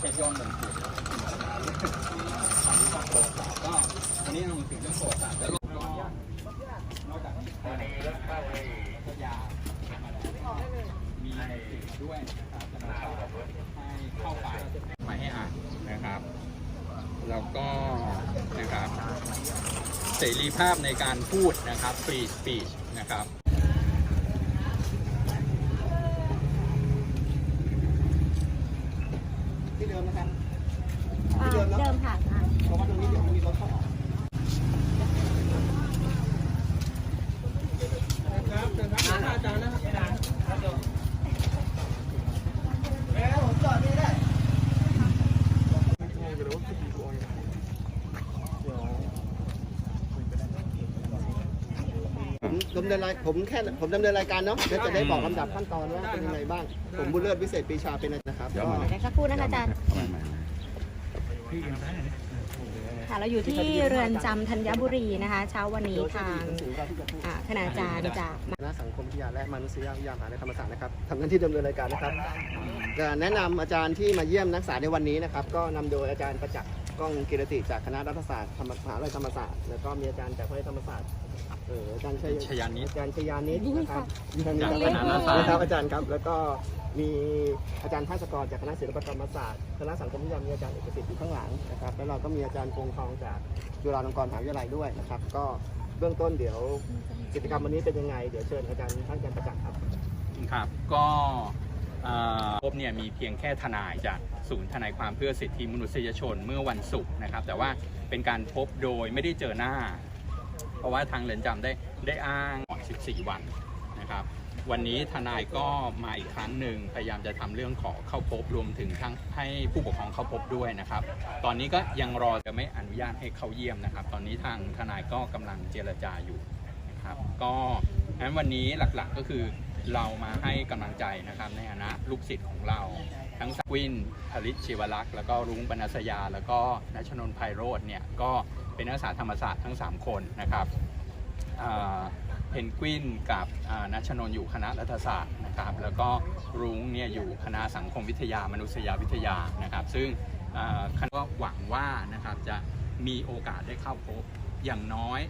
เช็คยอดมงกุฎความรู้จักโบสถ์ก็วันนี้เราถึงเรื่องโบสถ์แล้วก็นอกจากนี้ก็ก็ยามีสิ่งด้วยนะครับจะมาให้เข้าไปมาให้อ่านนะครับ แล้วก็นะครับเสรีภาพในการพูดนะครับ free speech นะครับ ที่เดิมนะครับ อ่าเดิมค่ะอ่า เพราะว่าตรงนี้เดี๋ยวมันมีรถเข้าออกครับเชิญครับอาจารย์นะครับอาจารย์แล้วผมจอ ดนี่ได้ผมดำเนินรายผมแค่ผมดำเนินรายการเนาะแล้วจะได้บอกลำดับขั้นตอนว่าเป็นยังไงบ้าง ผมบุญเลิศวิเศษปรีชาเป็นนะครับก็เดี๋ยวสักครู่นะคะอาจารย์ ค่ะ เราอยู่ที่เรือนจำธัญบุรีนะคะ เช้าวันนี้ทางอ่าคณาจารย์จาก คณะสังคมวิทยาและมนุษยวิทยามหาวิทยาลัยธรรมศาสตร์นะครับทำหน้าที่ดำเนินรายการนะครับจะแนะนำอาจารย์ที่มาเยี่ยมนักศึกษาในวันนี้นะครับ ก็นำโดยอาจารย์ประจักษ์ก้องกิรติจากคณะรัฐศาสตร์ธรรมมหาวิทยาลัยธรรมศาสตร์แล้วก็มีอาจารย์จากวิทยาลัยธรรมศาสตร์ เอออาจารย์ชัยชยานิตอาจารย์ชยานิตนะครับจากคณะรัฐศาสตร์ นะครับอาจารย์ครับ แล้วก็มีอาจารย์ภาสกรจากคณะศิลปกรรมศาสตร์คณะสังคมวิทยามีอาจารย์เอกสิทธิ์อยู่ข้างหลังนะครับแล้วเราก็มีอาจารย์พงษ์ทองจากจุฬาลงกรณ์มหาวิทยาลัยด้วยนะครับ ก็เบื้องต้นเดี๋ยวกิจกรรมวันนี้เป็นยังไงเดี๋ยวเชิญอาจารย์ท่านอาจารย์ประจักษ์ครับ ครับก็เอ่อพบเนี่ยมีเพียงแค่ทนายจากศูนย์ทนายความเพื่อสิทธิมนุษยชนเมื่อวันศุกร์นะครับ แต่ว่าเป็นการพบโดยไม่ได้เจอหน้า เพราะว่าทางเรือนจำได้ได้อ้างก่อ14 วันนะครับ วันนี้ทนายก็มาอีกครั้งหนึ่งพยายามจะทำเรื่องขอเข้าพบรวมถึงทั้งให้ผู้ปกครองเข้าพบด้วยนะครับ ตอนนี้ก็ยังรอจะไม่อนุญาตให้เข้าเยี่ยมนะครับ ตอนนี้ทางทนายก็กำลังเจรจาอยู่นะครับ ก็งั้นวันนี้หลักๆก็คือ เรามาให้กำลังใจนะครับในฐานะลูกศิษย์ของเรา ทั้งวินผลิตชีวลักษ์แล้วก็รุ้งบรรณสยา แล้วก็นัชนนท์ไพโรธเนี่ยก็เป็นนักศึกษาธรรมศาสตร์ทั้ง 3 คนนะครับเพนกวินกับนัชนน์อยู่คณะรัฐศาสตร์นะครับแล้วก็รุ้งเนี่ยอยู่คณะสังคมวิทยามนุษยวิทยานะครับ ซึ่งคณะก็หวังว่านะครับจะมีโอกาสได้เข้าพบอย่างน้อย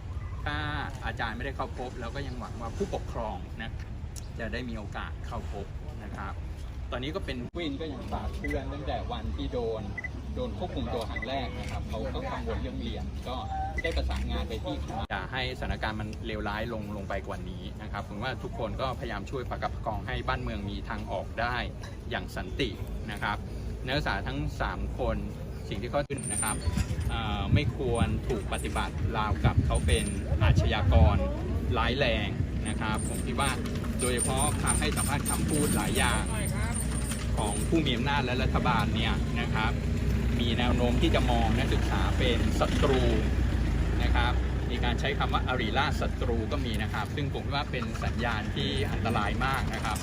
ถ้าอาจารย์ไม่ได้เข้าพบเราก็ยังหวังว่าผู้ปกครองนะ จะได้มีโอกาสเข้าพบนะครับ ตอนนี้ก็เป็นวินก็ยังฝากเตือนตั้งแต่วันที่โดนโดนควบคุมตัวครั้งแรกนะครับเขาก็กังวลเรื่องเรียนก็ได้ประสานงานไปที่คณะอย่าให้สถานการณ์มันเลวร้ายลงลงไปกว่านี้นะครับผมว่าทุกคนก็พยายามช่วยประคับประคองให้บ้านเมืองมีทางออกได้อย่างสันตินะครับนักศึกษาทั้ง 3 คนสิ่งที่เขาขึ้นนะครับไม่ควรถูกปฏิบัติราวกับเขาเป็นอาชญากรร้ายแรง นะครับ ผมคิดว่าโดยเฉพาะคำให้สัมภาษณ์คำพูดหลายอย่างของผู้มีอำนาจและรัฐบาลเนี่ยนะครับ มีแนวโน้มที่จะมองนักศึกษาเป็นศัตรูนะครับมีการใช้คำว่าอาริราศัตรูก็มีนะครับ ซึ่งผมว่าเป็นสัญญาณที่อันตรายมากนะครับ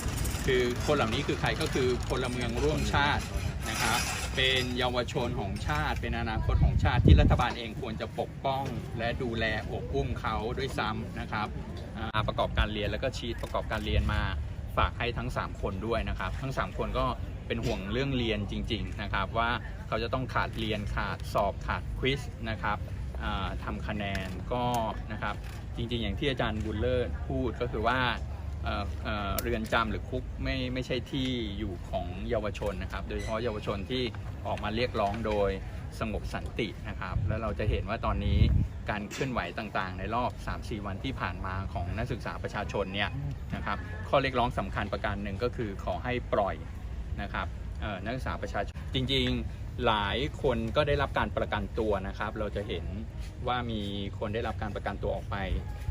คือคนเหล่านี้คือใครก็คือพลเมืองร่วมชาตินะครับ เป็นเยาวชนของชาติ เป็นอนาคตของชาติที่รัฐบาลเองควรจะปกป้อง และดูแลอบอุ้มเขาด้วยซ้ำนะครับอาประกอบการเรียนแล้วก็ชีตประกอบการเรียนมาฝากให้ทั้ง 3 คนด้วยนะครับ ทั้ง 3 คนก็เป็นห่วงเรื่องเรียนจริง ๆนะครับ ว่าเขาจะต้องขาดเรียนขาดสอบขาดควิสนะครับอ่าทำคะแนนก็นะครับจริง ๆ อย่างที่อาจารย์บุญเลิศพูดก็คือว่าเอ่อเอ่อเรือนจำหรือคุกไม่ไม่ใช่ที่อยู่ของเยาวชนนะครับ โดยเฉพาะเยาวชนที่ ออกมาเรียกร้องโดยสงบสันตินะครับ แล้วเราจะเห็นว่าตอนนี้การเคลื่อนไหวต่างๆ ในรอบ 3-4 วันที่ผ่านมาของนักศึกษาประชาชนเนี่ยนะครับข้อเรียกร้องสำคัญประการหนึ่งก็คือขอให้ปล่อยนะครับนักศึกษาประชาชนจริง ๆ หลายคนก็ได้รับการประกันตัวนะครับ เราจะเห็นว่ามีคนได้รับการประกันตัวออกไป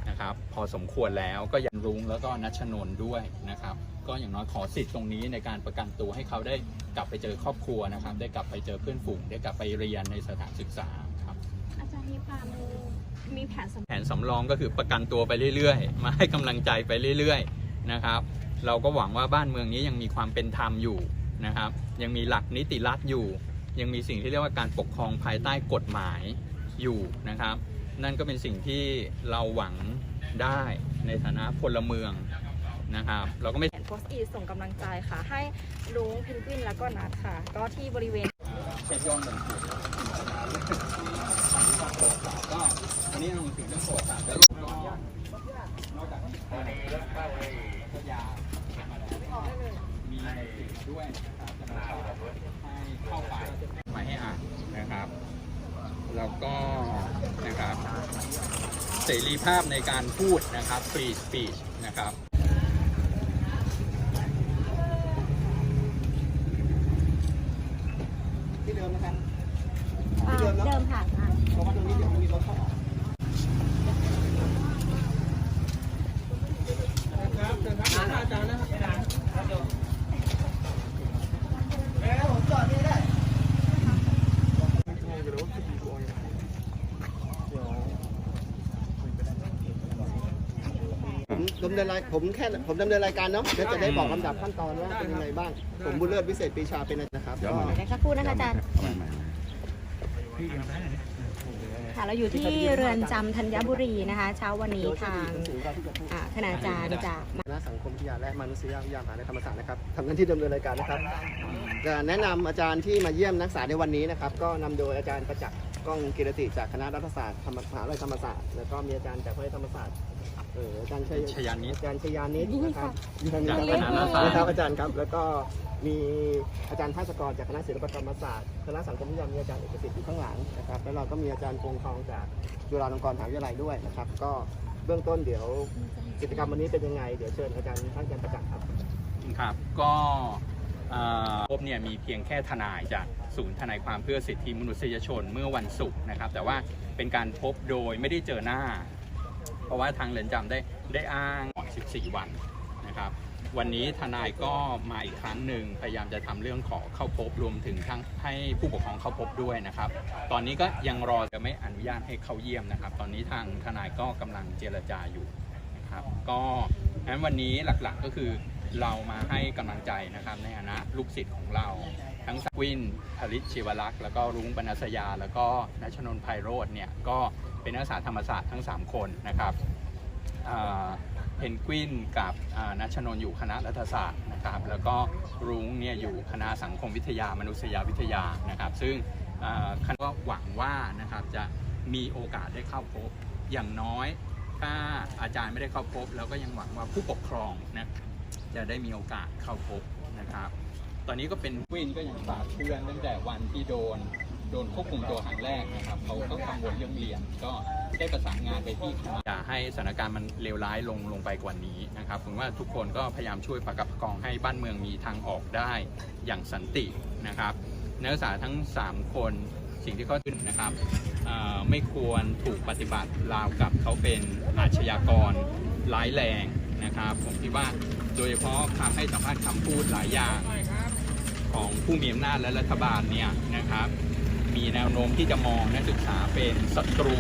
นะครับ พอสมควรแล้วก็ยันรุ้งแล้วก็นัชนนท์ด้วยนะครับ ก็อย่างน้อยขอสิทธิ์ตรงนี้ในการประกันตัวให้เขาได้กลับไปเจอครอบครัวนะครับ ได้กลับไปเจอเพื่อนฝูงได้กลับไปเรียนในสถานศึกษาครับอาจารย์มีความมีแผนสำแผนสำรองก็คือประกันตัวไปเรื่อยๆ มาให้กำลังใจไปเรื่อยๆนะครับ เราก็หวังว่าบ้านเมืองนี้ยังมีความเป็นธรรมอยู่นะครับ ยังมีหลักนิติรัฐอยู่ ยังมีสิ่งที่เรียกว่าการปกครองภายใต้กฎหมายอยู่นะครับ นั่นก็เป็นสิ่งที่เราหวังได้ในฐานะพลเมืองนะครับ เราก็ไม่แผนโพสต์อีส่งกำลังใจค่ะ ให้ลุงเพนกวินแล้วก็นัดค่ะ ก็ที่บริเวณเช็คยอดมงกุฎก็วันนี้เราถึงเรื่องโปรดสารแล้วก็นอกจากนี้ก็ยามีด้วยนะครับจะมาให้เข้าไปมาให้อ่านนะครับ แล้วก็นะครับ เสรีภาพในการพูดนะครับ free speech นะครับ ที่เดิมนะครับ อ่า ที่เดิมเนอะ เดิมค่ะอ่า เพราะว่าตรงนี้เดี๋ยวมันมีรถเข้าออกแล้วผมจอดนี่ได้ ผมดำเนินรายผมแค่ผมดำเนินรายการเนาะแล้วจะได้บอกลำดับขั้นตอนว่าเป็นยังไงบ้าง ผมบุญเลิศวิเศษปรีชาเป็นนะครับก็เดี๋ยวสักครู่นะคะอาจารย์ค่ะเราอยู่ที่เรือนจำธัญบุรีนะคะ เช้าวันนี้ทางอ่าคณาจารย์จาก คณะสังคมวิทยาและมนุษยวิทยามหาวิทยาลัยธรรมศาสตร์นะครับทำหน้าที่ดำเนินรายการนะครับจะแนะนำอาจารย์ที่มาเยี่ยมนักศึกษาในวันนี้นะครับ ก็นำโดยอาจารย์ประจักษ์ ก้องกิรติจากคณะรัฐศาสตร์ธรรมมหาวิทยาลัยธรรมศาสตร์แล้วก็มีอาจารย์จากวิทยาลัยธรรมศาสตร์เอออาจารย์ชัยชยานิตอาจารย์ชยานิตนะครับจากคณะรัฐศาสตร์นะครับอาจารย์ครับ แล้วก็มีอาจารย์ภาสกรจากคณะศิลปกรรมศาสตร์คณะสังคมวิทยามีอาจารย์เอกสิทธิ์อยู่ข้างหลังนะครับแล้วเราก็มีอาจารย์พงทองจากจุฬาลงกรณ์มหาวิทยาลัยด้วยนะครับ ก็เบื้องต้นเดี๋ยวกิจกรรมวันนี้เป็นยังไงเดี๋ยวเชิญอาจารย์ท่านอาจารย์ประจักษ์ครับครับก็เอ่อพบเนี่ยมีเพียงแค่ทนายจาก ศูนย์ทนายความเพื่อสิทธิมนุษยชนเมื่อวันศุกร์นะครับ แต่ว่าเป็นการพบโดยไม่ได้เจอหน้า เพราะว่าทางเรือนจำได้ได้อ้างก่อน14 วันนะครับ วันนี้ทนายก็มาอีกครั้งหนึ่งพยายามจะทำเรื่องขอเข้าพบรวมถึงทั้งให้ผู้ปกครองเข้าพบด้วยนะครับ ตอนนี้ก็ยังรอจะไม่อนุญาตให้เข้าเยี่ยมนะครับ ตอนนี้ทางทนายก็กำลังเจรจาอยู่นะครับ ก็งั้นวันนี้หลักๆก็คือ เรามาให้กำลังใจนะครับในฐานะลูกศิษย์ของเรา ทั้งวินผลิตชีวลักษ์แล้วก็รุ้งบรรณสยา แล้วก็นัชนน์ไพโรธเนี่ยก็เป็นนักศึกษาธรรมศาสตร์ทั้ง 3 คนนะครับเพนกวินกับนัชนน์อยู่คณะรัฐศาสตร์นะครับแล้วก็รุ้งเนี่ยอยู่คณะสังคมวิทยามนุษยวิทยานะครับ ซึ่งคณะก็หวังว่านะครับจะมีโอกาสได้เข้าพบอย่างน้อยถ้าอาจารย์ไม่ได้เข้าพบเราก็ยังหวังว่าผู้ปกครองนะ จะได้มีโอกาสเข้าพบนะครับ ตอนนี้ก็เป็นวินก็ยังฝากเพื่อนตั้งแต่วันที่โดนโดนควบคุมตัวครั้งแรกนะครับเขาก็กังวลเรื่องเรียนก็ได้ประสานงานไปที่คณะอย่าให้สถานการณ์มันเลวร้ายลงลงไปกว่านี้นะครับผมว่าทุกคนก็พยายามช่วยประคับประคองให้บ้านเมืองมีทางออกได้อย่างสันตินะครับนักศึกษาทั้ง 3 คนสิ่งที่เขาขึ้นนะครับไม่ควรถูกปฏิบัติราวกับเขาเป็นอาชญากรร้ายแรง นะครับ ผมคิดว่าโดยเฉพาะคำให้สัมภาษณ์คำพูดหลายอย่างของผู้มีอำนาจและรัฐบาลเนี่ยนะครับ มีแนวโน้มที่จะมองนักศึกษาเป็นศัตรู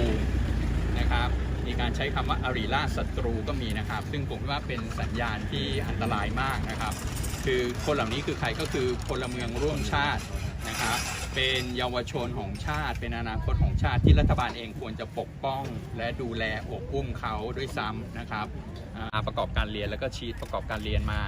นะครับมีการใช้คำว่าอารีล่าศัตรูก็มีนะครับ ซึ่งผมว่าเป็นสัญญาณที่อันตรายมากนะครับ คือคนเหล่านี้คือใครก็คือพลเมืองร่วมชาติ เป็นเยาวชนของชาติ เป็นอนาคตของชาติที่รัฐบาลเองควรจะปกป้อง และดูแลอบอุ้มเขาด้วยซ้ำนะครับอาประกอบการเรียนแล้วก็ชีตประกอบการเรียนมา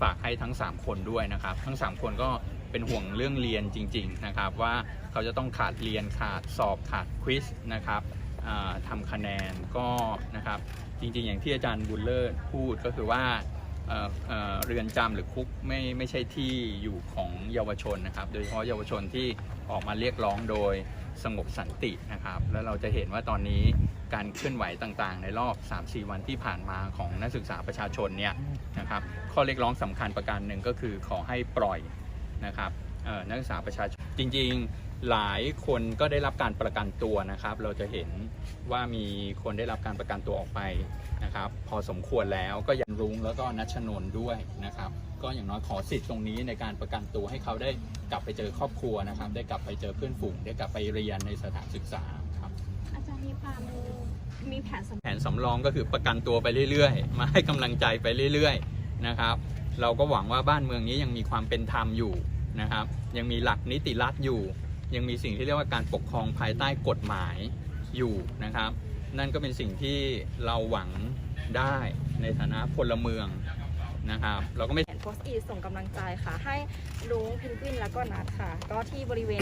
ฝากให้ทั้ง 3 คนด้วยนะครับ ทั้ง 3 คนก็เป็นห่วงเรื่องเรียนจริง ๆนะครับ ว่าเขาจะต้องขาดเรียนขาดสอบขาดควิสนะครับอ่าทำคะแนนก็นะครับจริงๆ อย่างที่อาจารย์บุญเลิศพูดก็คือว่า เรือนจำหรือคุกไม่ไม่ใช่ที่อยู่ของเยาวชนนะครับ โดยเฉพาะเยาวชนที่ออกมาเรียกร้องโดยสงบสันตินะครับ แล้วเราจะเห็นว่าตอนนี้การเคลื่อนไหวต่างๆ ในรอบ 3-4 วันที่ผ่านมาของนักศึกษาประชาชนเนี่ยนะครับข้อเรียกร้องสำคัญประการหนึ่งก็คือขอให้ปล่อยนะครับนักศึกษาประชาชนจริง ๆ หลายคนก็ได้รับการประกันตัวนะครับ เราจะเห็นว่ามีคนได้รับการประกันตัวออกไปนะครับ พอสมควรแล้วก็ยันรุ้งแล้วก็นัชนนท์ด้วยนะครับ ก็อย่างน้อยขอสิทธิ์ตรงนี้ในการประกันตัวให้เขาได้กลับไปเจอครอบครัวนะครับ ได้กลับไปเจอเพื่อนฝูงได้กลับไปเรียนในสถานศึกษาครับอาจารย์มีความมีแผนสแผนสำรองก็คือประกันตัวไปเรื่อยๆ มาให้กำลังใจไปเรื่อยๆนะครับ เราก็หวังว่าบ้านเมืองนี้ยังมีความเป็นธรรมอยู่นะครับ ยังมีหลักนิติรัฐอยู่ ยังมีสิ่งที่เรียกว่าการปกครองภายใต้กฎหมายอยู่นะครับ นั่นก็เป็นสิ่งที่เราหวังได้ในฐานะพลเมืองนะครับ เราก็ไม่แผนโพสต์อีส่งกำลังใจค่ะ ให้ลุงเพนกวินแล้วก็นัดค่ะ ก็ที่บริเวณ